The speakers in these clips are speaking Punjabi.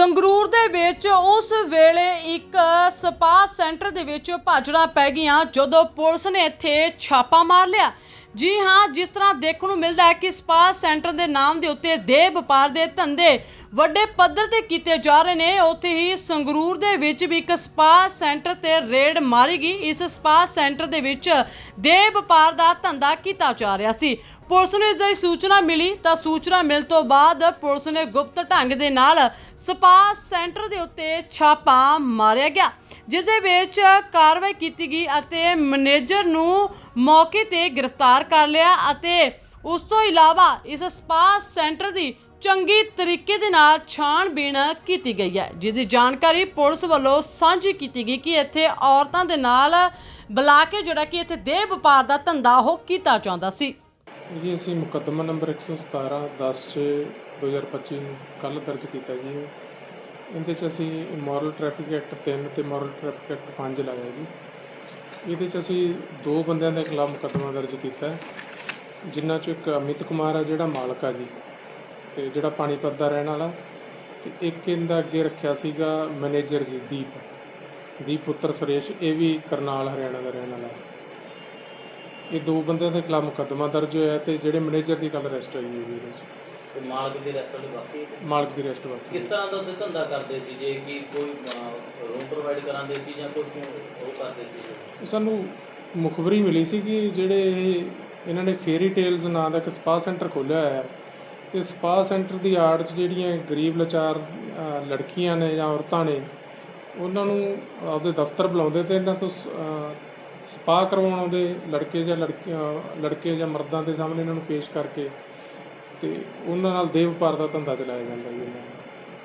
ਸੰਗਰੂਰ ਦੇ ਵਿੱਚ ਉਸ ਵੇਲੇ ਇੱਕ ਸਪਾ ਸੈਂਟਰ ਦੇ ਵਿੱਚ ਭਾਜੜਾ ਪੈ ਗਈਆਂ, ਜਦੋਂ ਪੁਲਿਸ ਨੇ ਇੱਥੇ ਛਾਪਾ ਮਾਰ ਲਿਆ। ਜੀ ਹਾਂ, ਜਿਸ ਤਰ੍ਹਾਂ ਦੇਖਣ ਨੂੰ ਮਿਲਦਾ ਹੈ ਕਿ ਸਪਾ ਸੈਂਟਰ ਦੇ ਨਾਮ ਦੇ ਉੱਤੇ ਦੇਹ ਵਪਾਰ ਦੇ ਧੰਦੇ ਵੱਡੇ ਪੱਧਰ ਤੇ ਕੀਤੇ ਜਾ ਰਹੇ ਨੇ। ਉੱਥੇ ਹੀ ਸੰਗਰੂਰ ਦੇ ਵਿੱਚ ਵੀ ਇੱਕ ਸਪਾ ਸੈਂਟਰ ਤੇ ਰੇਡ ਮਾਰੀ ਗਈ। ਇਸ ਸਪਾ ਸੈਂਟਰ ਦੇ ਵਿੱਚ ਦੇ ਵਪਾਰ ਦਾ ਧੰਦਾ ਕੀਤਾ ਜਾ ਰਿਹਾ ਸੀ। ਪੁਲਿਸ ਨੂੰ ਇਸ ਦੀ ਸੂਚਨਾ ਮਿਲੀ ਤਾਂ ਸੂਚਨਾ ਮਿਲ ਤੋਂ ਬਾਅਦ ਪੁਲਿਸ ਨੇ ਗੁਪਤ ਢੰਗ ਦੇ ਨਾਲ ਸਪਾ ਸੈਂਟਰ ਦੇ ਉੱਤੇ ਛਾਪਾ ਮਾਰਿਆ ਗਿਆ, ਜਿਸ ਦੇ ਵਿੱਚ ਕਾਰਵਾਈ ਕੀਤੀ ਗਈ ਅਤੇ ਮੈਨੇਜਰ ਨੂੰ ਮੌਕੇ ਤੇ ਗ੍ਰਿਫਤਾਰ ਕਰ ਲਿਆ ਅਤੇ ਉਸ ਤੋਂ ਇਲਾਵਾ ਇਸ ਸਪਾ ਸੈਂਟਰ ਦੀ ਚੰਗੀ ਤਰੀਕੇ ਦੇ ਨਾਲ ਛਾਣਬੀਣ ਕੀਤੀ ਗਈ ਹੈ ਜਿਸ ਦੀ ਜਾਣਕਾਰੀ ਪੁਲਿਸ ਵੱਲੋਂ ਸਾਂਝੀ ਕੀਤੀ ਗਈ ਕਿ ਇੱਥੇ ਔਰਤਾਂ ਦੇ ਨਾਲ ਬੁਲਾ ਕੇ ਜਿਹੜਾ ਕਿ ਇੱਥੇ ਦੇਹ ਵਪਾਰ ਦਾ ਧੰਦਾ ਉਹ ਕੀਤਾ ਜਾਂਦਾ ਸੀ। ਜੀ, ਅਸੀਂ ਮੁਕੱਦਮਾ ਨੰਬਰ 117 10 6 2025 ਨੂੰ ਕੱਲ੍ਹ ਦਰਜ ਕੀਤਾ ਜੀ। ਇਹਦੇ 'ਚ ਅਸੀਂ ਮੋਰਲ ਟ੍ਰੈਫਿਕ ਐਕਟ 3 ਤੇ ਮੋਰਲ ਟ੍ਰੈਫਿਕ ਐਕਟ 5 ਲਾਇਆ ਜੀ। ਇਹਦੇ 'ਚ ਅਸੀਂ ਦੋ ਬੰਦਿਆਂ ਦੇ ਖਿਲਾਫ ਮੁਕੱਦਮਾ ਦਰਜ ਕੀਤਾ ਜਿਨ੍ਹਾਂ 'ਚੋਂ ਇੱਕ ਅਮਿਤ ਕੁਮਾਰ ਆ, ਜਿਹੜਾ ਮਾਲਕ ਆ ਜੀ। ਤੇ ਜਿਹੜਾ ਪਾਣੀਪਤ ਦਾ ਰਹਿਣ ਵਾਲਾ ਤੇ ਇੱਕ ਇਹਦਾ ਅੱਗੇ ਰੱਖਿਆ ਸੀਗਾ ਮੈਨੇਜਰ ਜੀ ਦੀਪ। ਦੀਪ ਪੁੱਤਰ ਸੁਰੇਸ਼ ਇਹ ਵੀ ਕਰਨਾਲ ਹਰਿਆਣਾ ਦਾ ਰਹਿਣ ਵਾਲਾ। ਇਹ ਦੋ ਬੰਦਿਆਂ ਦੇ ਖਿਲਾਫ ਮੁਕੱਦਮਾ ਦਰਜ ਹੋਇਆ ਤੇ ਜਿਹੜੇ ਮੈਨੇਜਰ ਦੀ ਕੱਲ ਅਰੈਸਟ ਹੋਈ ਹੈ ਇਹਦੇ ਤੇ ਮਾਲਕ ਦੀ ਰੈਸਟੋਰੈਂਟ ਬਾਕੀ ਮਾਲਕ ਦੀ ਅਰੈਸਟ ਬਾਕੀ ਕਿਸ ਤਰ੍ਹਾਂ ਦਾ ਉੱਥੇ ਧੰਦਾ ਕਰਦੇ ਸੀ ਜੇ ਕਿ ਕੋਈ ਰੂਮ ਪ੍ਰੋਵਾਈਡ ਕਰਾਉਂਦੇ ਸੀ ਜਾਂ ਕੋਈ ਉਹ ਕਰਦੇ ਸੀ? ਸਾਨੂੰ ਮੁਖਬਰੀ ਮਿਲੀ ਸੀ ਕਿ ਜਿਹੜੇ ਇਹ ਇਹਨਾਂ ਨੇ ਫੇਰੀ ਟੇਲਸ ਨਾਂ ਦਾ ਇੱਕ ਸਪਾ ਸੈਂਟਰ ਖੋਲ੍ਹਿਆ ਹੋਇਆ ਹੈ। ਤੇ ਸਪਾ ਸੈਂਟਰ ਦੀ ਆੜ 'ਚ ਜਿਹੜੀਆਂ ਗਰੀਬ ਲਾਚਾਰ ਲੜਕੀਆਂ ਨੇ ਜਾਂ ਔਰਤਾਂ ਨੇ ਉਹਨਾਂ ਨੂੰ ਆਪਦੇ ਦਫ਼ਤਰ ਬੁਲਾਉਂਦੇ ਤੇ ਇਹਨਾਂ ਤੋਂ ਸਪਾ ਕਰਵਾਉਣ ਆਉਂਦੇ ਲੜਕੇ ਜਾਂ ਲੜਕੀਆਂ ਲੜਕੇ ਜਾਂ ਮਰਦਾਂ ਦੇ ਸਾਹਮਣੇ ਇਹਨਾਂ ਨੂੰ ਪੇਸ਼ ਕਰਕੇ ਤੇ ਉਹਨਾਂ ਨਾਲ ਦੇਹ ਵਪਾਰ ਦਾ ਧੰਦਾ ਚਲਾਇਆ ਜਾਂਦਾ ਜੀ ਇਹਨਾਂ ਦਾ।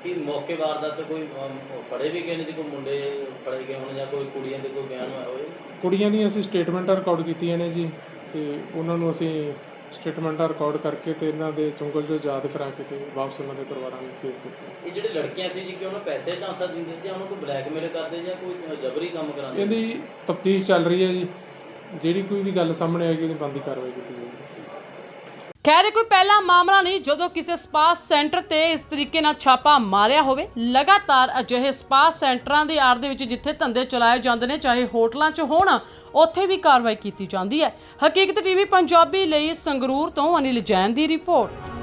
ਕਿ ਮੌਕੇ ਵਾਰਦਾਤ ਤੇ ਕੋਈ ਅਮ, ਫੜੇ ਵੀ ਗਏ ਨੇ ਜੀ ਕੋਈ ਮੁੰਡੇ ਫੜੇ ਗਏ ਹੋਣ ਜਾਂ ਕੋਈ ਕੁੜੀਆਂ ਦੇ ਕੋਈ ਬਿਆਨ ਹੋਇਆ ਹੋਵੇ? ਕੁੜੀਆਂ ਦੀਆਂ ਅਸੀਂ ਸਟੇਟਮੈਂਟਾਂ ਰਿਕਾਰਡ ਕੀਤੀਆਂ ਨੇ ਜੀ ਤੇ ਉਹਨਾਂ ਨੂੰ ਅਸੀਂ ਸਟੇਟਮੈਂਟਾਂ ਰਿਕਾਰਡ ਕਰਕੇ ਤੇ ਇਹਨਾਂ ਦੇ ਚੁੰਗਲ 'ਚ ਯਾਦ ਕਰਾ ਕੇ ਤੇ ਵਾਪਸ ਉਹਨਾਂ ਦੇ ਪਰਿਵਾਰਾਂ ਨੂੰ ਭੇਜ ਦਿੱਤਾ। ਇਹ ਜਿਹੜੇ ਲੜਕੀਆਂ ਸੀ ਜੀ ਕਿ ਉਹਨਾਂ ਪੈਸੇ ਚਾਂਸਾ ਦਿੰਦੇ ਸੀ ਜਾਂ ਉਹਨਾਂ ਨੂੰ ਬਲੈਕਮੇਲ ਕਰਦੇ ਜਾਂ ਕੋਈ ਜਬਰੀ ਕੰਮ ਕਰਾਉਂਦੇ ਇਹਦੀ ਤਫਤੀਸ਼ ਚੱਲ ਰਹੀ ਹੈ ਜੀ। ਜਿਹੜੀ ਕੋਈ ਵੀ ਗੱਲ ਸਾਹਮਣੇ ਆਏਗੀ ਉਹਦੀ ਬੰਦੀ ਕਾਰਵਾਈ ਕੀਤੀ ਜਾਏਗੀ ਖੈਰ, ਇਹ ਕੋਈ ਪਹਿਲਾ ਮਾਮਲਾ ਨਹੀਂ ਜਦੋਂ ਕਿਸੇ ਸਪਾ ਸੈਂਟਰ ਤੇ ਇਸ ਤਰੀਕੇ ਨਾਲ ਛਾਪਾ ਮਾਰਿਆ ਹੋਵੇ। ਲਗਾਤਾਰ ਅਜਿਹੇ ਸਪਾ ਸੈਂਟਰਾਂ ਦੀ ਆੜ ਦੇ ਵਿੱਚ ਜਿੱਥੇ ਧੰਦੇ ਚਲਾਏ ਜਾਂਦੇ ਨੇ, ਚਾਹੇ ਹੋਟਲਾਂ 'ਚ ਹੋਣ, ਉੱਥੇ ਵੀ ਕਾਰਵਾਈ ਕੀਤੀ ਜਾਂਦੀ ਹੈ। ਹਕੀਕਤ ਟੀਵੀ ਪੰਜਾਬੀ ਲਈ ਸੰਗਰੂਰ ਤੋਂ ਅਨਿਲ ਜੈਨ ਦੀ ਰਿਪੋਰਟ।